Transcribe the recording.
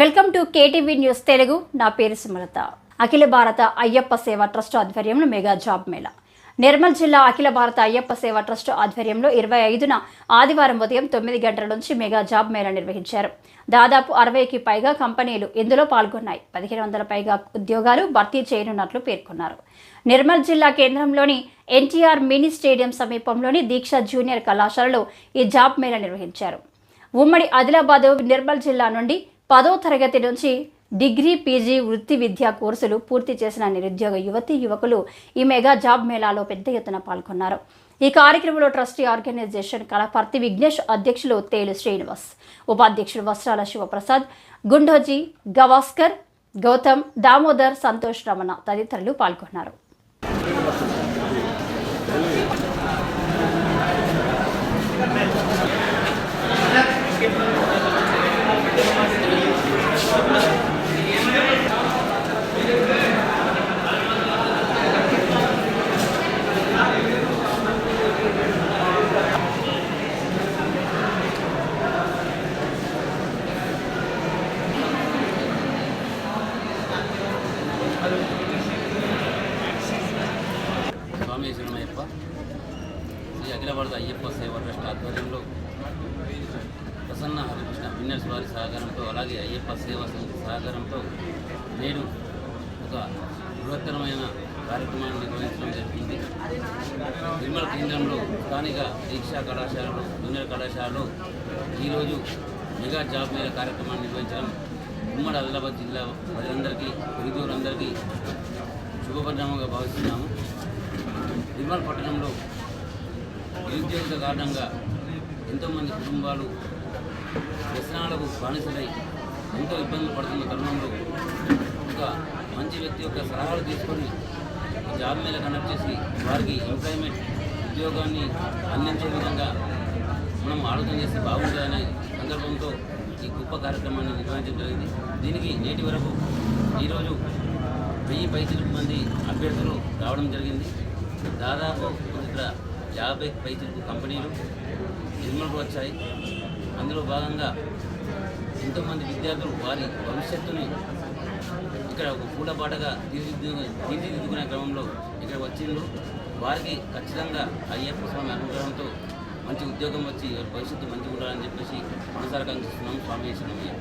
Welcome to K TV news Telugu. నా పేరు సుమలత. అఖిల భారత అయ్యప్ప సేవ ట్రస్ట్ ఆధ్వర్యంలో మెగా జాబ్ మేళా. నిర్మల్ జిల్లా అఖిల భారత అయ్యప్ప సేవ ట్రస్ట్ ఆధ్వర్యంలో ఇరవై ఐదున ఆదివారం ఉదయం తొమ్మిది గంటల నుంచి మెగా జాబ్ మేళా నిర్వహించారు. దాదాపు అరవైకి పైగా కంపెనీలు ఇందులో పాల్గొన్నాయి. పదిహేను వందల పైగా ఉద్యోగాలు భర్తీ చేయనున్నట్లు పేర్కొన్నారు. నిర్మల్ జిల్లా కేంద్రంలోని ఎన్టీఆర్ మినీ స్టేడియం సమీపంలోని దీక్ష జూనియర్ కళాశాలలో ఈ జాబ్ మేళా నిర్వహించారు. ఉమ్మడి ఆదిలాబాద్ నిర్మల్ జిల్లా నుండి పదో తరగతి నుంచి డిగ్రీ పీజీ వృత్తి విద్యా కోర్సులు పూర్తి చేసిన నిరుద్యోగ యువతి యువకులు ఈ మెగా జాబ్ మేళాలో పెద్ద ఎత్తున పాల్గొన్నారు. ఈ కార్యక్రమంలో ట్రస్టీ ఆర్గనైజేషన్ కళపర్తి విఘ్నేష్ అధ్యక్షులు తేలు శ్రీనివాస్ ఉపాధ్యక్షుడు వస్త్రాల శివప్రసాద్ గుండోజీ గవాస్కర్ గౌతమ్ దామోదర్ సంతోష్ రమణ తదితరులు పాల్గొన్నారు స్వామి శరణమయ్యప్ప శ్రీ అఖిల అయ్యప్ప సేవ ట్రస్ట్ ఆధ్వర్యంలో ప్రసన్న హరికృష్ణ విన్నర్స్ వారి సహకారంతో అలాగే అయ్యప్ప సేవా సమితి సహకారంతో నేడు ఒక బృహత్తరమైన కార్యక్రమాన్ని నిర్వహించడం జరిగింది. నిర్మల్ కేంద్రంలో స్థానిక దీక్షా కళాశాలలో జూనియర్ కళాశాలలో ఈరోజు మెగా జాబ్ మేళ కార్యక్రమాన్ని నిర్వహించడం ఉమ్మడి ఆదిలాబాద్ జిల్లా ప్రజలందరికీ నిరుద్యోగులందరికీ శుభపరిణామంగా భావిస్తున్నాము. నిర్మల్ పట్టణంలో నిరుద్యోగ కారణంగా ఎంతోమంది కుటుంబాలు వ్యసనాలకు బానిసలై ఎంతో ఇబ్బందులు పడుతున్న తరుణంలో ఒక మంచి వ్యక్తి యొక్క సలహాలు తీసుకొని జాబ్ మీద కనెక్ట్ చేసి వారికి ఎంప్లాయ్మెంట్ ఉద్యోగాన్ని అందించే విధంగా మనం ఆలోచన చేస్తే బాగుంటుందనే సందర్భంతో ఈ గొప్ప కార్యక్రమాన్ని నిర్వహించడం జరిగింది. దీనికి నేటి వరకు ఈరోజు వెయ్యి పైసలు మంది అభ్యర్థులు రావడం జరిగింది. దాదాపు ఇక్కడ యాభై పైచిలకు కంపెనీలు నిర్మలకు వచ్చాయి. అందులో భాగంగా ఎంతోమంది విద్యార్థులు వారి భవిష్యత్తుని ఇక్కడ ఒక పూలబాటగా తీర్చిదిద్దు తీర్చిదిద్దుకునే క్రమంలో ఇక్కడ వచ్చిండ్రు. వారికి ఖచ్చితంగా అయ్యప్ప స్వామి అనుగ్రహంతో మంచి ఉద్యోగం వచ్చి భవిష్యత్తు మంచిగా ఉండాలని చెప్పేసి మనసారకాంక్షిస్తున్నాం స్వామి శరణమయ్య